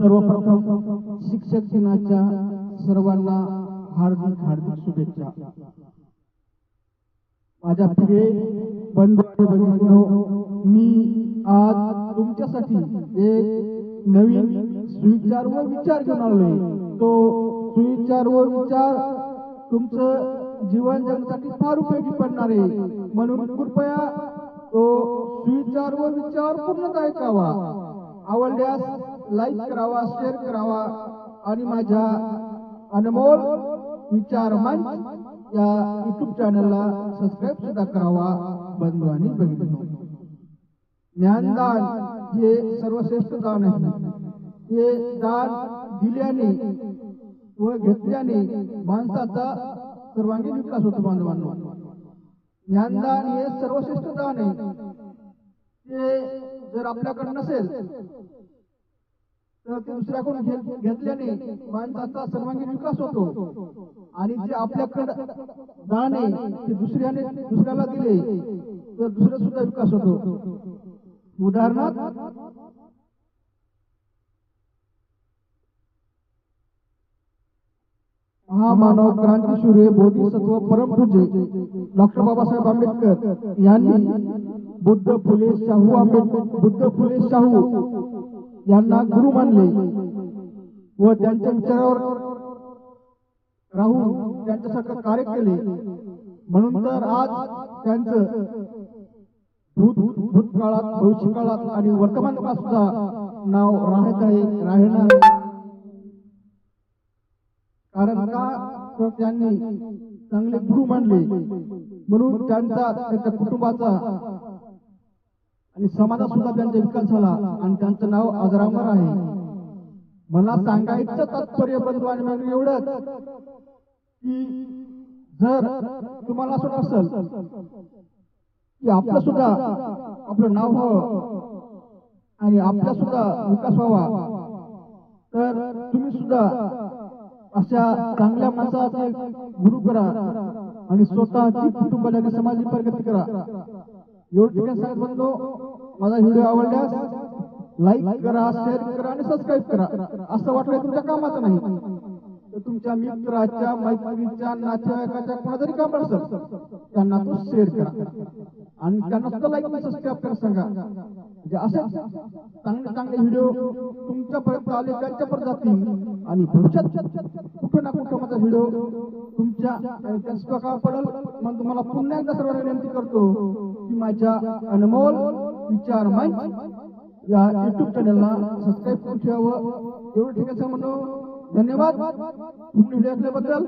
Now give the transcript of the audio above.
सर्वप्रथम शिक्षक दिनाच्या सर्वांना हार्दिक हार्दिक शुभेच्छा. माझ्या प्रिय बंधू मी आज तुमच्यासाठी एक नवीन सुविचार व विचार घेऊन आलोय. तो सुविचार व विचार तुमचं जीवन जगण्यासाठी फार उपयोगी पडणार आहे. म्हणून कृपया तो सुविचार व विचार पूर्ण ऐकावा. आवडल्यास लाईक करावा शेअर करावा आणि माझ्या अनमोल विचार मंच या युट्यूब चॅनलला सबस्क्राईब सुद्धा करावा बंधू आणि भगिनी ज्ञानदान हे सर्वश्रेष्ठ दान आहे. हे दान दिल्याने व घेतल्याने माणसाचा सर्वांगीण विकास होतो बांधवांना. ज्ञानदान हे सर्वश्रेष्ठ दान आहे. ते जर आपल्याकडे नसेल ते दुसऱ्याकडून घेतल्याने माणसाचा सर्वांगीण विकास होतो. आणि जे आपल्याकडे दान ते दुसऱ्याने दुसऱ्याला दिले तर दुसरा सुद्धा विकास होतो. उदाहरणार्थ महामानव क्रांतीसूर्य बोधिसत्व परमपूज्य डॉक्टर बाबासाहेब आंबेडकर यांनी बुद्ध फुले शाहू आंबेडकर बुद्ध फुले शाहू यांना गुरु मानले. व त्यांच्या विचारावर राहून त्यांच्यासारखं कार्य केले. म्हणून तर आज त्यांचं भूतकाळात भविष्य काळात आणि वर्तमान काळात सुद्धा नाव राहत आहे राहणार. कारण का? तर त्यांनी चांगले गुरु मानले. म्हणून त्यांचा त्यांच्या कुटुंबाचा आणि समाजात सुद्धा त्यांचा विकास झाला आणि त्यांचं नाव अजरामर आहे. मला सांगायचं तात्पर्य बंधू आणि मग एवढंच की जर तुम्हाला असं असेल की आपलं सुद्धा आपलं नाव व्हावं आणि आपला सुद्धा विकास व्हावा तर तुम्ही सुद्धा अशा चांगल्या माणसाचे गुरु करा आणि स्वतःची कुटुंबाची आणि समाजाची प्रगती करा. एवढं सांगत म्हणतो माझा व्हिडिओ आवडल्यास लाईक करा शेअर करा आणि सबस्क्राईब करा. असं वाटलं तुमच्या कामाचं नाही. तर तुमच्या मित्राच्या मैत्रिणीच्या नातेवाईकाच्या कोणा जरी काम असेल त्यांना तो शेअर करा. आणि त्यांना सुद्धा लाईक सबस्क्राईब करा सांगा. म्हणजे असे चांगले चांगले व्हिडिओ तुमच्यापर्यंत आले त्यांच्यापर्यंत जातील. आणि भविष्यात कुठं ना कुठं माझा व्हिडिओ तुमच्या का पडेल. मग तुम्हाला पुन्हा एकदा सर्वांना विनंती करतो माझ्या अनमोल विचार मंच या युट्यूब चॅनलला सबस्क्राईब करून ठेवावं. एवढं ठिकाणी म्हणून धन्यवाद. तुम्ही व्हिडिओ ऐकल्याबद्दल